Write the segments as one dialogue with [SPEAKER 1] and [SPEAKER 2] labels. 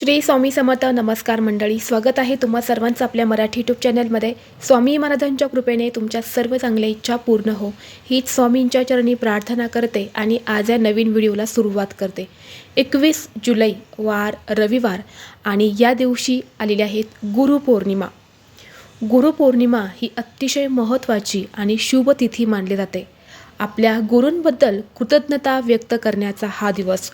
[SPEAKER 1] श्री स्वामी समर्थ नमस्कार मंडळी स्वागत आहे तुम्हा सर्वांचं आपल्या मराठी यूट्यूब चॅनलमध्ये स्वामी महाराजांच्या कृपेने तुमच्या सर्व चांगल्या इच्छा पूर्ण हो. हीच स्वामींच्या चरणी प्रार्थना करते आणि आज या नवीन व्हिडिओला सुरुवात करते. एकवीस जुलै वार रविवार आणि या दिवशी आलेल्या आहेत गुरुपौर्णिमा गुरुपौर्णिमा ही अतिशय महत्त्वाची आणि शुभ तिथी मानली जाते. आपल्या गुरूंबद्दल कृतज्ञता व्यक्त करण्याचा हा दिवस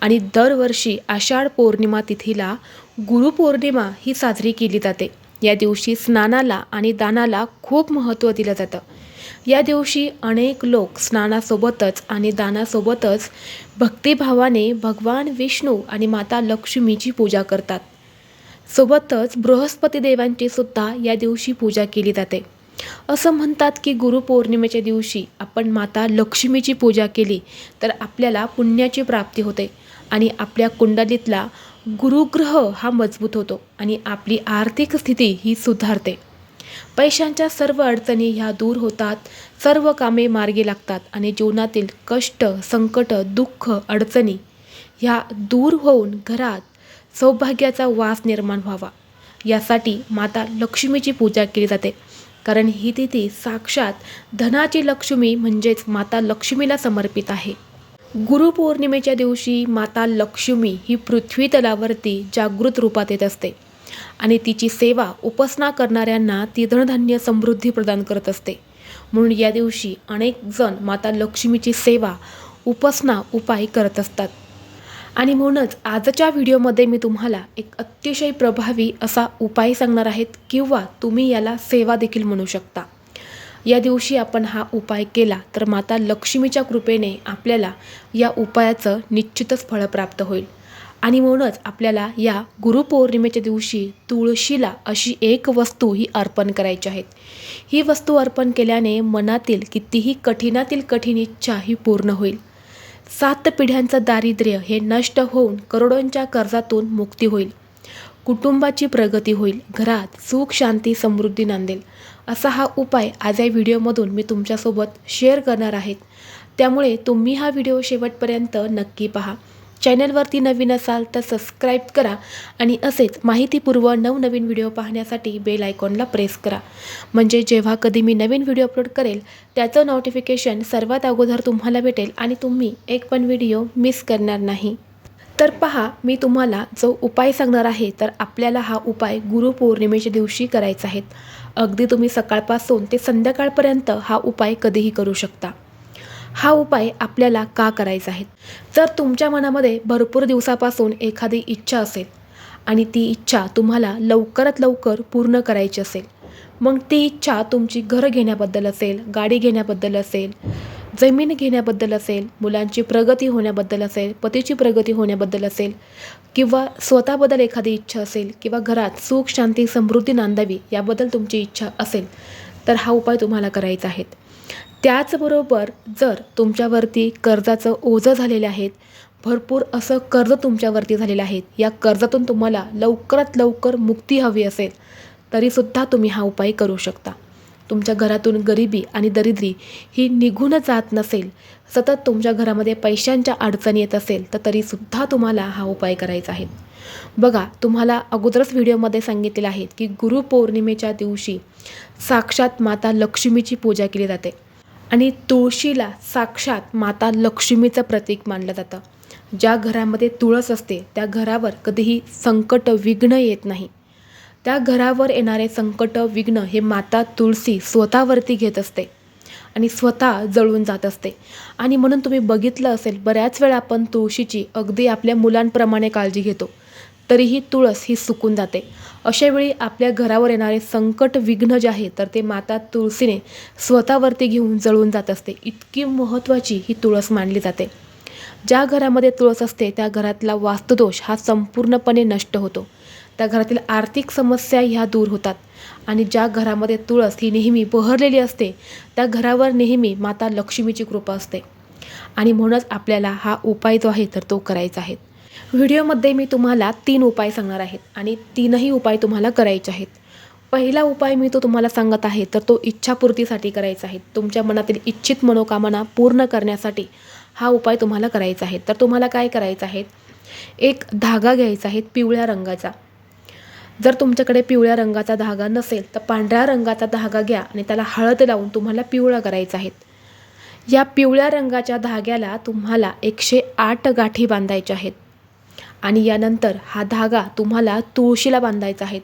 [SPEAKER 1] आणि दरवर्षी आषाढ पौर्णिमा तिथीला गुरुपौर्णिमा ही साजरी केली जाते. या दिवशी स्नानाला आणि दानाला खूप महत्त्व दिलं जातं. या दिवशी अनेक लोक स्नानासोबतच आणि दानासोबतच भक्तिभावाने भगवान विष्णू आणि माता लक्ष्मीची पूजा करतात. सोबतच बृहस्पती देवांची सुद्धा या दिवशी पूजा केली जाते. असं म्हणतात की गुरुपौर्णिमेच्या दिवशी आपण माता लक्ष्मीची पूजा केली तर आपल्याला पुण्याची प्राप्ती होते आणि आपल्या कुंडलीतला गुरुग्रह हा मजबूत होतो आणि आपली आर्थिक स्थिती ही सुधारते. पैशांच्या सर्व अडचणी ह्या दूर होतात सर्व कामे मार्गी लागतात आणि जीवनातील कष्ट संकट दुःख अडचणी ह्या दूर होऊन घरात सौभाग्याचा वास निर्माण व्हावा. यासाठी माता लक्ष्मीची पूजा केली जाते. कारण ही तिथी साक्षात धनाची लक्ष्मी म्हणजेच माता लक्ष्मीला समर्पित आहे. गुरुपौर्णिमेच्या दिवशी माता लक्ष्मी ही पृथ्वी तलावरती जागृत रूपात येत असते आणि तिची सेवा उपासना करणाऱ्यांना ती धनधान्य समृद्धी प्रदान करत असते. म्हणून या दिवशी अनेक जण माता लक्ष्मीची सेवा उपासना उपाय करत असतात. आणि म्हणूनच आजच्या व्हिडिओमध्ये मी तुम्हाला एक अतिशय प्रभावी असा उपाय सांगणार आहेत किंवा तुम्ही याला सेवा देखील म्हणू शकता. या दिवशी आपण हा उपाय केला तर माता लक्ष्मीच्या कृपेने आपल्याला या उपायाचं निश्चितच फळ प्राप्त होईल. आणि म्हणूनच आपल्याला या गुरुपौर्णिमेच्या दिवशी तुळशीला अशी एक वस्तू ही अर्पण करायची आहेत ही वस्तू अर्पण केल्याने मनातील कितीही कठीणातील कठीण इच्छा ही पूर्ण होईल. सात पिढ्यांचं दारिद्र्य हे नष्ट होऊन करोडोंच्या कर्जातून मुक्ती होईल. कुटुंबाची प्रगती होईल. घरात सुख शांती समृद्धी नांदेल. असा हा उपाय आज या व्हिडिओमधून मी तुमच्यासोबत शेअर करणार आहेत त्यामुळे तुम्ही हा व्हिडिओ शेवटपर्यंत नक्की पहा. चॅनलवरती नवीन असाल तर सबस्क्राईब करा आणि असेच माहितीपूर्व नवनवीन व्हिडिओ पाहण्यासाठी बेल आयकॉनला प्रेस करा. म्हणजे जेव्हा कधी मी नवीन व्हिडिओ अपलोड करेल त्याचं नोटिफिकेशन सर्वात अगोदर तुम्हाला भेटेल आणि तुम्ही एक पण व्हिडिओ मिस करणार नाही. तर पहा मी तुम्हाला जो उपाय सांगणार आहे तर आपल्याला हा उपाय गुरुपौर्णिमेच्या दिवशी करायचा आहे. अगदी तुम्ही सकाळपासून ते संध्याकाळपर्यंत हा उपाय कधीही करू शकता. हा उपाय आपल्याला का करायचा आहे? जर तुमच्या मनामध्ये भरपूर दिवसापासून एखादी इच्छा असेल आणि ती इच्छा तुम्हाला लवकरात लवकर पूर्ण करायची असेल मग ती इच्छा तुमची घर घेण्याबद्दल असेल गाडी घेण्याबद्दल असेल जमीन घेण्याबद्दल असेल मुलांची प्रगती होण्याबद्दल असेल पतीची प्रगती होण्याबद्दल असेल किंवा स्वतःबद्दल एखादी इच्छा असेल किंवा घरात सुख शांती समृद्धी नांदावी याबद्दल तुमची इच्छा असेल तर हा उपाय तुम्हाला करायचा आहे. त्याचबरोबर जर तुमच्यावरती कर्जाचं ओझं झालेलं आहेत भरपूर असं कर्ज तुमच्यावरती झालेलं आहे या कर्जातून तुम्हाला लवकरात लवकर मुक्ती हवी असेल तरीसुद्धा तुम्ही हा उपाय करू शकता. तुमच्या घरातून गरिबी आणि दरिद्री ही निघून जात नसेल सतत तुमच्या घरामध्ये पैशांच्या अडचणी येत असेल तर तरीसुद्धा तुम्हाला हा उपाय करायचा आहे. बघा तुम्हाला अगोदरच व्हिडिओमध्ये सांगितलेलं आहे की गुरुपौर्णिमेच्या दिवशी साक्षात माता लक्ष्मीची पूजा केली जाते आणि तुळशीला साक्षात माता लक्ष्मीचं प्रतीक मानलं जातं. ज्या घरामध्ये तुळस असते त्या घरावर कधीही संकट विघ्न येत नाही. त्या घरावर येणारे संकट विघ्न हे माता तुळशी स्वतःवरती घेत असते आणि स्वतः जळून जात असते. आणि म्हणून तुम्ही बघितलं असेल बऱ्याच वेळा आपण तुळशीची अगदी आपल्या मुलांप्रमाणे काळजी घेतो तरीही तुळस ही सुकून जाते. अशावेळी आपल्या घरावर येणारे संकट विघ्न जे आहे तर ते माता तुळशीने स्वतःवरती घेऊन जळून जात असते. इतकी महत्त्वाची ही तुळस मानली जाते. ज्या घरामध्ये तुळस असते त्या घरातला वास्तुदोष हा संपूर्णपणे नष्ट होतो. त्या घरातील आर्थिक समस्या ह्या दूर होतात. आणि ज्या घरामध्ये तुळस ही नेहमी बहरलेली असते त्या घरावर नेहमी माता लक्ष्मीची कृपा असते. आणि म्हणूनच आपल्याला हा उपाय जो आहे तर तो करायचा आहे. व्हिडिओमध्ये मी तुम्हाला तीन उपाय सांगणार आहेत आणि तीनही उपाय तुम्हाला करायचे आहेत. पहिला उपाय मी तो तुम्हाला सांगत आहे तर तो इच्छापूर्तीसाठी करायचा आहे. तुमच्या मनातील इच्छित मनोकामना पूर्ण करण्यासाठी हा उपाय तुम्हाला करायचा आहे. तर तुम्हाला काय करायचं आहे? एक धागा घ्यायचा आहे पिवळ्या रंगाचा. जर तुमच्याकडे पिवळ्या रंगाचा धागा नसेल तर पांढऱ्या रंगाचा धागा घ्या आणि त्याला हळद लावून तुम्हाला पिवळा करायचा आहे. या पिवळ्या रंगाच्या धाग्याला तुम्हाला एकशे आठ गाठी बांधायच्या आहेत. आणि यानंतर हा धागा तुम्हाला तुळशीला बांधायचा आहे.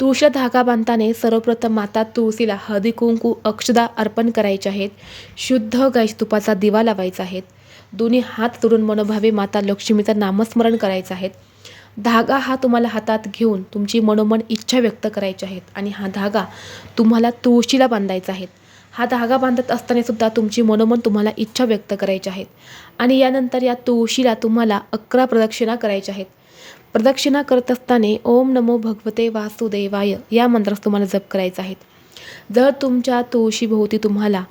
[SPEAKER 1] तुळशीला धागा बांधताना सर्वप्रथम माता तुळशीला हळदी कुंकू अक्षदा अर्पण करायचे आहेत. शुद्ध गाय तुपाचा दिवा लावायचा आहे. दोन्ही हात जोडून मनोभावे माता लक्ष्मीचं नामस्मरण करायचं आहे. धागा हा तुम्हाला हातात घेऊन तुमची मनोमन इच्छा व्यक्त करायची आहेत आणि हा धागा तुम्हाला तुळशीला बांधायचा आहे. हा धागा बांधत असताना सुद्धा तुमची मनोमन तुम्हाला इच्छा व्यक्त करायची आहेत. आणि यानंतर या तुळशीला तुम्हाला अकरा प्रदक्षिणा करायच्या आहेत. प्रदक्षिणा करत असताना ओम नमो भगवते वासुदेवाय या मंत्रास तुम्हाला जप करायचा आहे. जर तुमच्या तुळशीभोवती तुम्हाला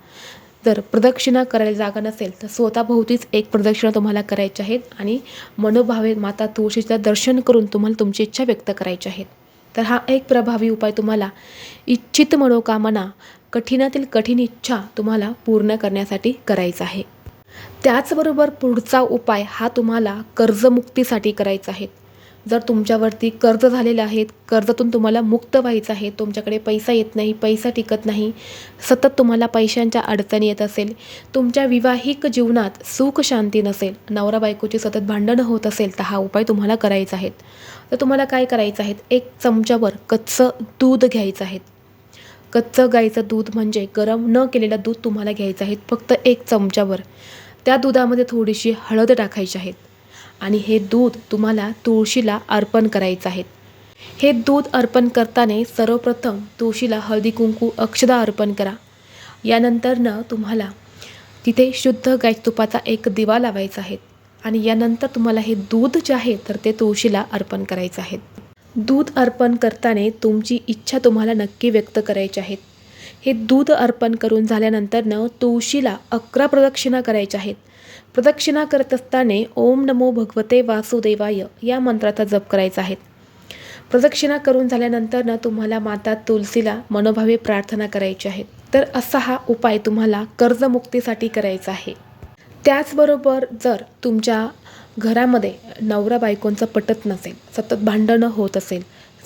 [SPEAKER 1] जर प्रदक्षिणा करायला जागा नसेल तर स्वतःभोवतीच एक प्रदक्षिणा तुम्हाला करायची आहेत आणि मनोभावे माता तुळशीचं दर्शन करून तुम्हाला तुमची इच्छा व्यक्त करायची आहेत. तर हा एक प्रभावी उपाय तुम्हाला इच्छित मनोकामना कठीणातील कठीण इच्छा तुम्हाला पूर्ण करण्यासाठी करायचा आहे. त्याचबरोबर पुढचा उपाय हा तुम्हाला कर्जमुक्तीसाठी करायचा आहे. जर तुमच्यावरती कर्ज झालेलं आहे कर्जातून तुम्हाला मुक्त व्हायचं आहे तुमच्याकडे पैसा येत नाही पैसा टिकत नाही सतत तुम्हाला पैशांच्या अडचणी येत असेल तुमच्या विवाहिक जीवनात सुख शांती नसेल नवरा बायकोची सतत भांडणं होत असेल तर हा उपाय तुम्हाला करायचा आहे. तर तुम्हाला काय करायचं आहे? एक चमच्यावर कच्चं दूध घ्यायचं आहे. कच्चं गाईचं दूध म्हणजे गरम न केलेलं दूध तुम्हाला घ्यायचं आहे फक्त एक चमच्यावर त्या दुधामध्ये थोडीशी हळद टाकायची आहेत आणि हे दूध तुम्हाला तुळशीला अर्पण करायचं आहे हे दूध अर्पण करताना सर्वप्रथम तुळशीला हळदी कुंकू अक्षदा अर्पण करा. यानंतरनं तुम्हाला तिथे शुद्ध गायतुपाचा एक दिवा लावायचा आहे आणि यानंतर तुम्हाला हे दूध जे आहे तर ते तुळशीला अर्पण करायचं आहे. दूध अर्पण करताना तुमची इच्छा तुम्हाला नक्की व्यक्त करायची आहेत हे दूध अर्पण करून झाल्यानंतरनं तुळशीला अकरा प्रदक्षिणा करायच्या आहेत. प्रदक्षिणा करत असताना ओम नमो भगवते वासुदेवाय या मंत्राचा जप करायचा आहे. प्रदक्षिणा करून झाल्यानंतरनं तुम्हाला माता तुलसीला मनोभावे प्रार्थना करायची आहे. तर असा हा उपाय तुम्हाला कर्जमुक्तीसाठी करायचा आहे. त्याचबरोबर जर तुमच्या घरामध्ये नवरा बायकोंचं पटत नसेल सतत भांडणं होत असेल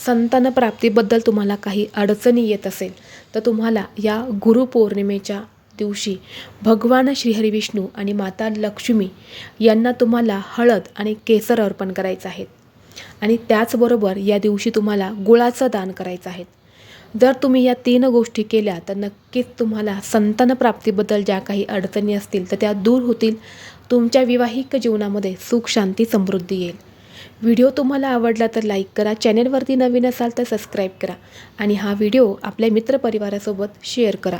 [SPEAKER 1] संतान प्राप्तीबद्दल तुम्हाला काही अडचणी येत असेल तर तुम्हाला या गुरुपौर्णिमेच्या दिवशी भगवान श्रीहरी विष्णू आणि माता लक्ष्मी यांना तुम्हाला हळद आणि केसर अर्पण करायचं आहे. आणि त्याचबरोबर या दिवशी तुम्हाला गुळाचं दान करायचं आहे. जर तुम्ही या तीन गोष्टी केल्या तर नक्कीच तुम्हाला संतान प्राप्तीबद्दल ज्या काही अडचणी असतील तर त्या दूर होतील. तुमच्या विवाहिक जीवनामध्ये सुख शांती समृद्धी येईल. व्हिडिओ तुम्हाला आवडला तर लाईक करा चॅनेलवरती नवीन असाल तर सबस्क्राईब करा आणि हा व्हिडिओ आपल्या मित्रपरिवारासोबत शेअर करा.